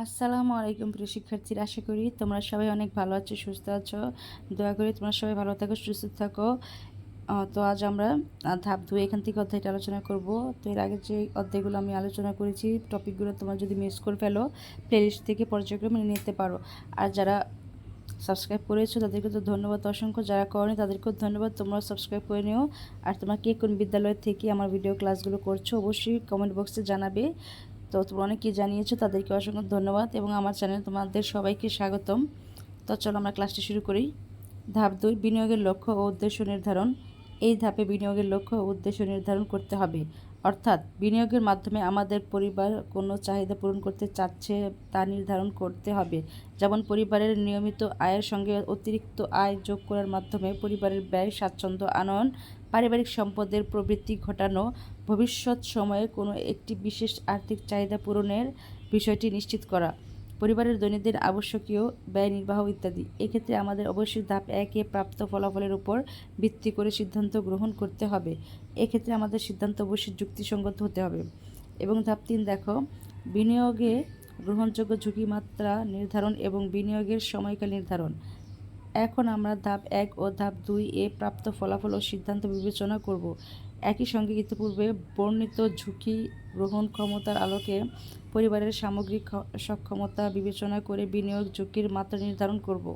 আসসালামু আলাইকুম প্রিয় শিক্ষার্থীরা, আশা করি তোমরা সবাই অনেক ভালো আছো, সুস্থ আছো। দয়া করে তোমরা সবাই ভালো থাকো, সুস্থ থাকো। তো আজ আমরা ধাপ দুই, এখান থেকে অধ্যায়টা আলোচনা করব। তো এর আগে যে অধ্যায়গুলো আমি আলোচনা করেছি, টপিকগুলো তোমরা যদি মিস করে ফেলো প্লেলিস্ট থেকে পর্যায়ক্রমে নিতে পারো। আর যারা সাবস্ক্রাইব করেছ, তাদেরকে তো ধন্যবাদ, অসংখ্য। যারা করেনি, তাদেরকেও ধন্যবাদ। তোমরা সাবস্ক্রাইব করে নিও। আর তোমরা কে কোন বিদ্যালয় থেকে আমার ভিডিও ক্লাসগুলো করছ, অবশ্যই কমেন্ট বক্সে জানাবে। তো তোমরা অনেকে জানিয়েছো, তাদেরকে অসংখ্য ধন্যবাদ এবং আমার চ্যানেল তোমাদের সবাইকে স্বাগতম। তো চলো আমরা ক্লাসটি শুরু করি। ধাপ দুই, বিনিয়োগের লক্ষ্য ও উদ্দেশ্য নির্ধারণ। এই ধাপে বিনিয়োগের লক্ষ্য ও উদ্দেশ্য নির্ধারণ করতে হবে। অর্থাৎ বিনিয়োগের মাধ্যমে আমাদের পরিবার কোনো চাহিদা পূরণ করতে চাচ্ছে তা নির্ধারণ করতে হবে। যেমন পরিবারের নিয়মিত আয়ের সঙ্গে অতিরিক্ত আয় যোগ করার মাধ্যমে পরিবারের ব্যয়, স্বাচ্ছন্দ্য, আনয়ন পারিবারিক সম্পদের প্রবৃদ্ধি ঘটানো, ভবিষ্যৎ সময়ে কোনো একটি বিশেষ আর্থিক চাহিদা পূরণের বিষয়টি নিশ্চিত করা, পরিবারের দৈনন্দিন আবশ্যকীয় ব্যয় নির্বাহ ইত্যাদি। এক্ষেত্রে আমাদের অবশ্যই ধাপ একে প্রাপ্ত ফলাফলের উপর ভিত্তি করে সিদ্ধান্ত গ্রহণ করতে হবে। এক্ষেত্রে আমাদের সিদ্ধান্ত অবশ্যই যুক্তিসঙ্গত হতে হবে। এবং ধাপ তিন, দেখো, বিনিয়োগে গ্রহণযোগ্য ঝুঁকি মাত্রা নির্ধারণ এবং বিনিয়োগের সময়কাল নির্ধারণ। এখন আমরা ধাপ এক ও ধাপ দুই এ প্রাপ্ত ফলাফল ও সিদ্ধান্ত বিবেচনা করব। একই সঙ্গে ইতিপূর্বে বর্ণিত ঝুঁকি গ্রহণ ক্ষমতার আলোকে পরিবারের সামগ্রিক সক্ষমতা বিবেচনা করে বিনিয়োগ ঝুঁকির মাত্রা নির্ধারণ করব।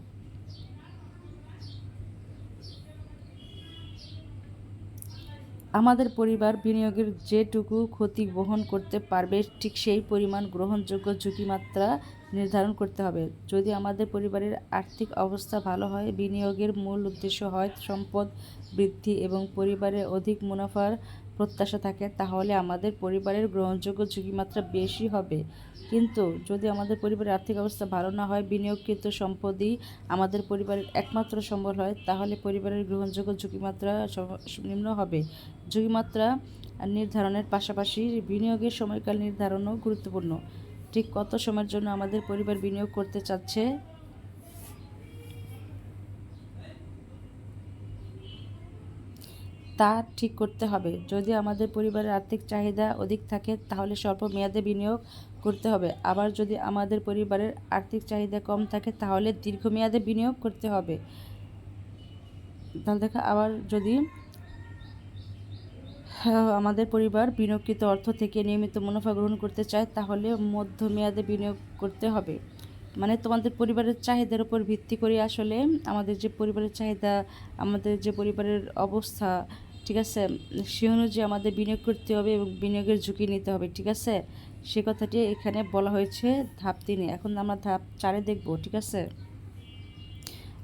আমাদের পরিবার বিনিয়োগের যেটুকু ক্ষতি বহন করতে পারবে, ঠিক সেই পরিমাণ গ্রহণযোগ্য ঝুঁকি মাত্রা নির্ধারণ করতে হবে। যদি আমাদের পরিবারের আর্থিক অবস্থা ভালো হয়, বিনিয়োগের মূল উদ্দেশ্য হয় সম্পদ বৃদ্ধি এবং পরিবারের অধিক মুনাফার প্রত্যাশা থাকে, তাহলে আমাদের পরিবারের গ্রহণযোগ্য ঝুঁকি মাত্রা বেশি হবে। কিন্তু যদি আমাদের পরিবারের আর্থিক অবস্থা ভালো না হয়, বিনিয়োগকৃত সম্পদই আমাদের পরিবারের একমাত্র সম্বল হয়, তাহলে পরিবারের গ্রহণযোগ্য ঝুঁকিমাত্রা নিম্ন হবে। ঝুঁকিমাত্রা নির্ধারণের পাশাপাশি বিনিয়োগের সময়কাল নির্ধারণও গুরুত্বপূর্ণ। ঠিক কত সময়ের জন্য আমাদের পরিবার বিনিয়োগ করতে চাচ্ছে? তা ঠিক করতে হবে। যদি আমাদের পরিবারের আর্থিক চাহিদা অধিক থাকে, তাহলে স্বল্প মেয়াদে বিনিয়োগ করতে হবে। আবার যদি আমাদের পরিবারের আর্থিক চাহিদা কম থাকে, তাহলে দীর্ঘমেয়াদে বিনিয়োগ করতে হবে। তাহলে দেখা, আবার যদি আমাদের পরিবার বিনিয়োগকৃত অর্থ থেকে নিয়মিত মুনাফা গ্রহণ করতে চায়, তাহলে মধ্যমেয়াদে বিনিয়োগ করতে হবে। মানে তোমাদের পরিবারের চাহিদার উপর ভিত্তি করে আসলে আমাদের যে পরিবারের চাহিদা, আমাদের যে পরিবারের অবস্থা, ঠিক আছে? সে অনুযায়ী আমাদের বিনিয়োগ করতে হবে এবং বিনিয়োগের ঝুঁকি নিতে হবে, ঠিক আছে? সে কথাটি এখানে বলা হয়েছে ধাপ তিনে। এখন আমরা ধাপ চারে দেখব, ঠিক আছে?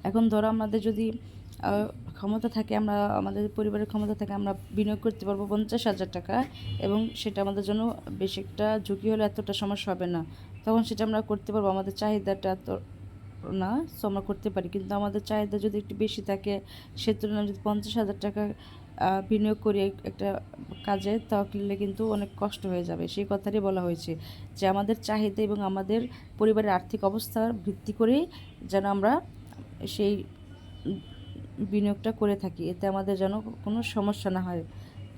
এখন ধরো আমাদের যদি ক্ষমতা থাকে আমরা, আমাদের পরিবারের ক্ষমতা থাকে আমরা বিনিয়োগ করতে পারব পঞ্চাশ হাজার টাকা এবং সেটা আমাদের জন্য বেশি একটা ঝুঁকি হলে এতটা সমস্যা হবে না। তখন সেটা আমরা করতে পারব, আমাদের চাহিদাটা এত না সো আমরা করতে পারি। কিন্তু আমাদের চাহিদা যদি একটু বেশি থাকে, সে তুলনায় যদি পঞ্চাশ হাজার টাকা বিনিয়োগ করি একটা কাজে তাহলে কিন্তু অনেক কষ্ট হয়ে যাবে। সেই কথাটি বলা হয়েছে যে আমাদের চাহিদা এবং আমাদের পরিবারের আর্থিক অবস্থার ভিত্তি করেই যেন আমরা সেই বিনিয়োগটা করে থাকি, এতে আমাদের যেন কোনো সমস্যা না হয়।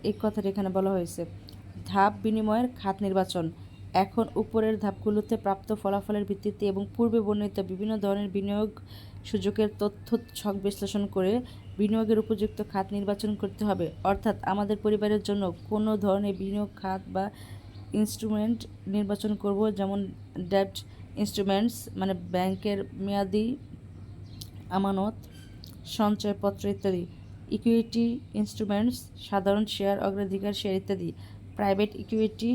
এই কথাটা এখানে বলা হয়েছে। ধাপ বিনিময়ের খাত নির্বাচন। এখন উপরের ধাপগুলোতে প্রাপ্ত ফলাফলের ভিত্তিতে এবং পূর্বে বর্ণিত বিভিন্ন ধরনের বিনিয়োগ সুযোগের তথ্য ছক বিশ্লেষণ করে বিনিয়োগের উপযুক্ত খাত নির্বাচন করতে হবে। অর্থাৎ আমাদের পরিবারের জন্য কোনো ধরনের বিনিয়োগ খাত বা ইনস্ট্রুমেন্ট নির্বাচন করব, যেমন ডেট ইনস্ট্রুমেন্টস মানে ব্যাংকের মেয়াদি আমানত সঞ্চয়পত্র ইত্যাদি। ইকুইটি ইনস্ট্রুমেন্টস সাধারণ শেয়ার অগ্রাধিকার শেয়ার ইত্যাদি। প্রাইভেট ইকুইটি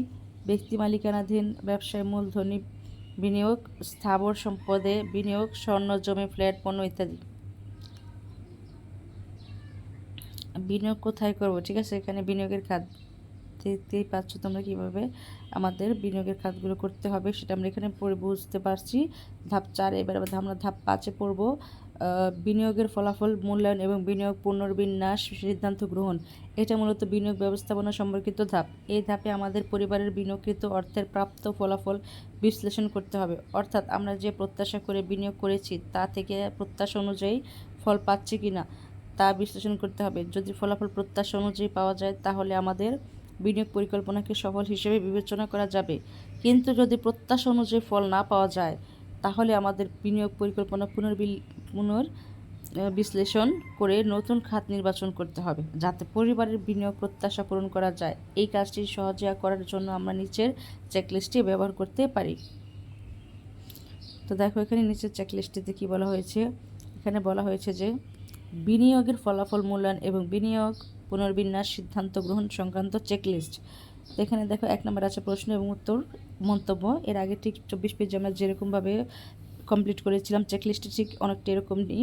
ব্যক্তি মালিকানাধীন ব্যবসায় মূলধনী বিনিয়োগ, স্থাবর সম্পদে বিনিয়োগ, স্বর্ণ জমি, ফ্ল্যাট, পণ্য ইত্যাদি। বিনিয়োগ কোথায় করব? ঠিক আছে, এখানে বিনিয়োগের খাত দেখতেই পাচ্ছ তোমরা কীভাবে আমাদের বিনিয়োগের খাতগুলো করতে হবে, সেটা আমরা এখানে পড়ে বুঝতে পারছি। ধাপ চার, এবার আমরা ধাপ পাঁচে পড়ব। বিনিয়োগের ফলাফল, মূল্যায়ন এবং বিনিয়োগ পুনর্বিন্যাস সিদ্ধান্ত গ্রহণ। এটা মূলত বিনিয়োগ ব্যবস্থাপনা সম্পর্কিত ধাপ। এই ধাপে আমাদের পরিবারের বিনিয়োগকৃত অর্থের প্রাপ্ত ফলাফল বিশ্লেষণ করতে হবে। অর্থাৎ আমরা যে প্রত্যাশা করে বিনিয়োগ করেছি, তা থেকে প্রত্যাশা অনুযায়ী ফল পাচ্ছি কি না তা বিশ্লেষণ করতে হবে। যদি ফলাফল প্রত্যাশা অনুযায়ী পাওয়া যায়, তাহলে আমাদের বিনিয়োগ পরিকল্পনাকে সফল হিসেবে বিবেচনা করা যাবে। কিন্তু যদি প্রত্যাশা অনুযায়ী ফল না পাওয়া যায়, তাহলে আমাদের বিনিয়োগ পরিকল্পনা পুনর্বিল পুনর বিশ্লেষণ করে নতুন খাত নির্বাচন করতে হবে যাতে পরিবারের বিনিয়োগ প্রত্যাশা পূরণ করা যায়। এই কাজটি সহজে করার জন্য আমরা নিচের চেকলিস্টটি ব্যবহার করতে পারি। তো দেখো, এখানে নিচের চেকলিস্টটিতে কী বলা হয়েছে? এখানে বলা হয়েছে যে, বিনিয়োগের ফলাফল মূল্যায়ন এবং বিনিয়োগ পুনর্বিন্যাস সিদ্ধান্ত গ্রহণ সংক্রান্ত চেকলিস্ট তো এখানে দেখো, এক নম্বর আছে প্রশ্ন এবং উত্তর মন্তব্য। এর আগে ঠিক চব্বিশ পেজে আমরা যেরকমভাবে কমপ্লিট করেছিলাম চেকলিস্টটি ঠিক অনেকটা এরকমই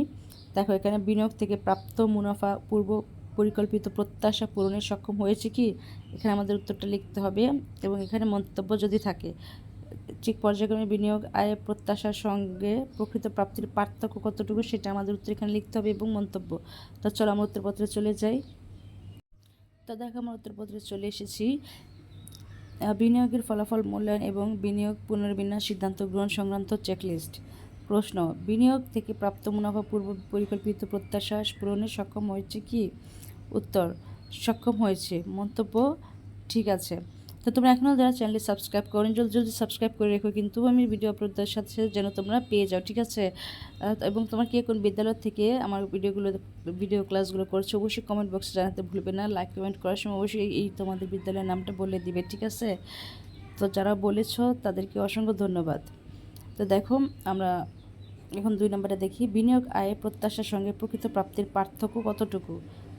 দেখো, এখানে বিনিয়োগ থেকে প্রাপ্ত মুনাফা, পূর্ব পরিকল্পিত প্রত্যাশা পূরণে সক্ষম হয়েছে কি? এখানে আমাদের উত্তরটা লিখতে হবে এবং এখানে মন্তব্য যদি থাকে, ঠিক পর্যায়ক্রমে বিনিয়োগ আয় প্রত্যাশার সঙ্গে প্রকৃত প্রাপ্তির পার্থক্য কতটুকু সেটা আমাদের উত্তর এখানে লিখতে হবে এবং মন্তব্য। তো চলো, আমরা উত্তরপত্রে চলে যাই। তো দেখো, আমরা উত্তরপত্রে চলে এসেছি। বিনিয়োগের ফলাফল মূল্যায়ন এবং বিনিয়োগ পুনর্বিন্যাস সিদ্ধান্ত গ্রহণ সংক্রান্ত চেকলিস্ট। প্রশ্ন, বিনিয়োগ থেকে প্রাপ্ত মুনাফা পূর্ব পরিকল্পিত প্রত্যাশা পূরণে সক্ষম হয়েছে কি? উত্তর, সক্ষম হয়েছে। মন্তব্য, ঠিক আছে। তো তোমরা এখনও যারা চ্যানেলটি সাবস্ক্রাইব করেন, জলদি জলদি সাবস্ক্রাইব করে রেখো। কিন্তু আমি ভিডিও আপলোড দেওয়ার সাথে সাথে যেন তোমরা পেয়ে যাও, ঠিক আছে? এবং তোমার কে কোন বিদ্যালয় থেকে আমার ভিডিওগুলো ভিডিও ক্লাসগুলো করছ, অবশ্যই কমেন্ট বক্সে জানাতে ভুলবে না। লাইক কমেন্ট করার সময় অবশ্যই এই তোমাদের বিদ্যালয়ের নামটা বলে দিবে, ঠিক আছে? তো যারা বলেছ, তাদেরকে অসংখ্য ধন্যবাদ। তো দেখো, আমরা এখন দুই নম্বরে দেখি। বিনিয়োগ আয়ে প্রত্যাশার সঙ্গে প্রকৃত প্রাপ্তির পার্থক্য কতটুকু?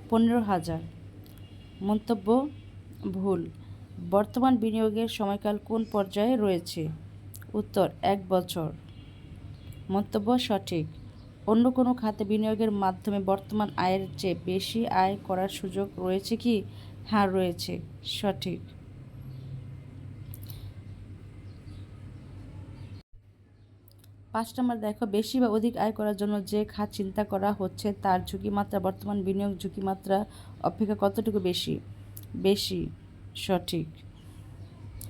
পনেরো হাজার। মন্তব্য, ভুল। বর্তমান বিনিয়োগের সময়কাল কোন পর্যায়ে রয়েছে? উত্তর, এক বছর। মন্তব্য সঠিক। অন্য কোনো খাতে বিনিয়োগের মাধ্যমে বর্তমান আয়ের চেয়ে বেশি আয় করার সুযোগ রয়েছে কি? হ্যাঁ রয়েছে। সঠিক। পাঁচ নম্বর দেখো, বেশি বা অধিক আয় করার জন্য যে খাত চিন্তা করা হচ্ছে তার ঝুঁকি মাত্রা বর্তমান বিনিয়োগ ঝুঁকি মাত্রা অপেক্ষা কতটুকু বেশি? বেশি। সঠিক।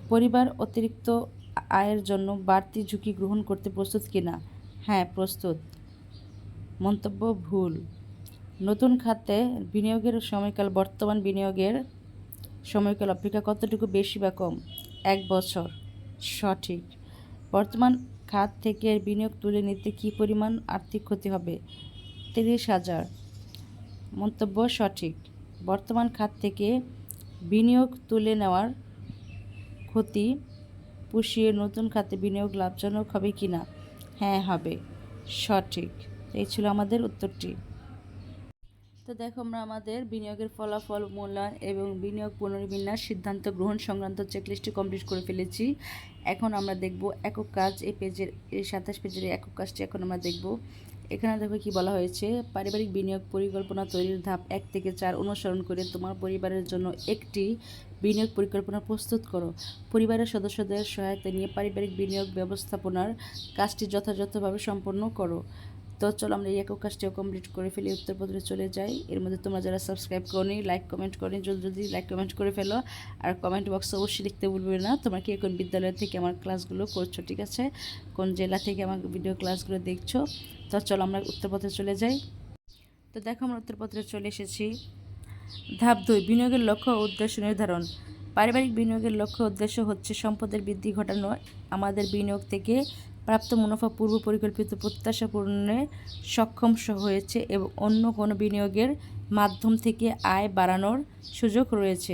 পরিবার অতিরিক্ত আয়ের জন্য বাড়তি ঝুঁকি গ্রহণ করতে প্রস্তুত কিনা হ্যাঁ প্রস্তুত। মন্তব্য ভুল। নতুন খাতে বিনিয়োগের সময়কাল, বর্তমান বিনিয়োগের সময়কাল অপেক্ষা কতটুকু বেশি বা কম? এক বছর। সঠিক। বর্তমান খাত থেকে বিনিয়োগ তুলে নিতে কী পরিমাণ আর্থিক ক্ষতি হবে? তিরিশ হাজার। মন্তব্য সঠিক। বর্তমান খাত থেকে বিনিয়োগ তুলে নেওয়ার ক্ষতি পুষিয়ে নতুন খাতে বিনিয়োগ লাভজনক হবে কি না? হ্যাঁ হবে। সঠিক। এই ছিল আমাদের উত্তরটি। তো দেখো, আমরা আমাদের বিনিয়োগের ফলাফল, মূল্যায়ন এবং বিনিয়োগ পুনর্বিন্যাস সিদ্ধান্ত গ্রহণ সংক্রান্ত চেকলিস্টটি কমপ্লিট করে ফেলেছি। এখন আমরা দেখব একক কাজ, এই পেজের, এই সাতাশ পেজের একক কাজটি এখন আমরা দেখব। এখানে দেখো কি বলা হয়েছে, পারিবারিক বিনিয়োগ পরিকল্পনা তৈরির ধাপ এক থেকে চার অনুসরণ করে তোমার পরিবারের জন্য একটি বিনিয়োগ পরিকল্পনা প্রস্তুত করো। পরিবারের সদস্যদের সহায়তা নিয়ে পারিবারিক বিনিয়োগ ব্যবস্থাপনার কাজটি যথাযথভাবে সম্পন্ন করো। তো চলো আমরা এই একক কাজটিও কমপ্লিট করে ফেলি, উত্তরপত্রে চলে যাই। এর মধ্যে তোমরা যারা সাবস্ক্রাইব করনি লাইক কমেন্ট করনি, জলদি জলদি লাইক কমেন্ট করে ফেলো। আর কমেন্ট বক্সে অবশ্যই লিখতে ভুলবে না। তোমরা কে কোন বিদ্যালয় থেকে আমার ক্লাসগুলো করছ, ঠিক আছে? কোন জেলা থেকে আমার ভিডিও ক্লাসগুলো দেখছ? তো চলো আমরা উত্তরপত্রে চলে যাই। তো দেখো আমরা উত্তরপত্রে চলে এসেছি। ধাপ দুই, বিনিয়োগের লক্ষ্য ও উদ্দেশ্য নির্ধারণ। পারিবারিক বিনিয়োগের লক্ষ্য উদ্দেশ্য হচ্ছে সম্পদের বৃদ্ধি ঘটানো। আমাদের বিনিয়োগ থেকে প্রাপ্ত মুনাফা পূর্ব পরিকল্পিত প্রত্যাশা পূরণে সক্ষম হয়েছে এবং অন্য কোনো বিনিয়োগের মাধ্যম থেকে আয় বাড়ানোর সুযোগ রয়েছে।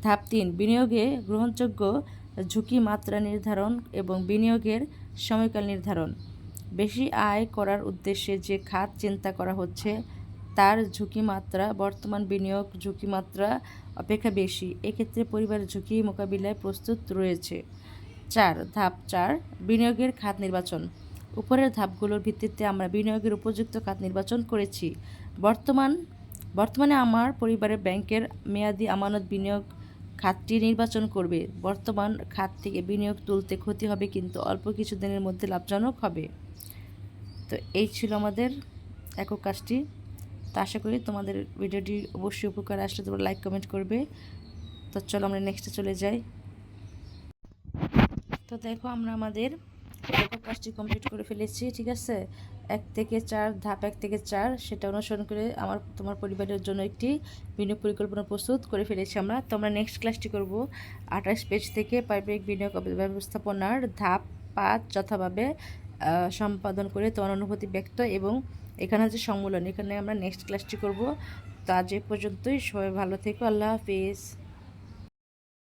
ধাপ তিন, বিনিয়োগে গ্রহণযোগ্য ঝুঁকি মাত্রা নির্ধারণ এবং বিনিয়োগের সময়কাল নির্ধারণ। বেশি আয় করার উদ্দেশ্যে যে খাত চিন্তা করা হচ্ছে, তার ঝুঁকি মাত্রা, বর্তমান বিনিয়োগ ঝুঁকি মাত্রা অপেক্ষা বেশি। এক্ষেত্রে পরিবারের ঝুঁকি মোকাবিলায় প্রস্তুত রয়েছে। চার ধাপ চার, বিনিয়োগের খাত নির্বাচন। উপরের ধাপগুলোর ভিত্তিতে আমরা বিনিয়োগের উপযুক্ত খাত নির্বাচন করেছি। বর্তমান, বর্তমানে আমার পরিবারের ব্যাংকের মেয়াদি আমানত বিনিয়োগ খাতটি নির্বাচন করবে। বর্তমান খাত থেকে বিনিয়োগ তুলতে ক্ষতি হবে, কিন্তু অল্প কিছু দিনের মধ্যে লাভজনক হবে। তো এই ছিল আমাদের একক কাজটি। তো আশা করি তোমাদের ভিডিওটি অবশ্যই উপকার আসলে তোমরা লাইক কমেন্ট করবে। তো চলো আমরা নেক্সটে চলে যাই। তো দেখো আমরা আমাদের কাজটি কমপ্লিট করে ফেলেছি, ঠিক আছে? এক থেকে চার, ধাপ এক থেকে চার, সেটা অনুসরণ করে আমার, তোমার পরিবারের জন্য একটি বিনিয়োগ পরিকল্পনা প্রস্তুত করে ফেলেছি আমরা। তো আমরা নেক্সট ক্লাসটি করব। আঠাশ পেজ থেকে পারিবারিক বিনিয়োগ ব্যবস্থাপনার ধাপ পাঁচ যথাভাবে সম্পাদন করে তোমার অনুভূতি ব্যক্ত এবং এখানে যে সম্মেলন। এখানে আমরা নেক্সট ক্লাসটি করব। তো এ পর্যন্তই। সবাই ভালো থেকো। আল্লাহ হাফিজ।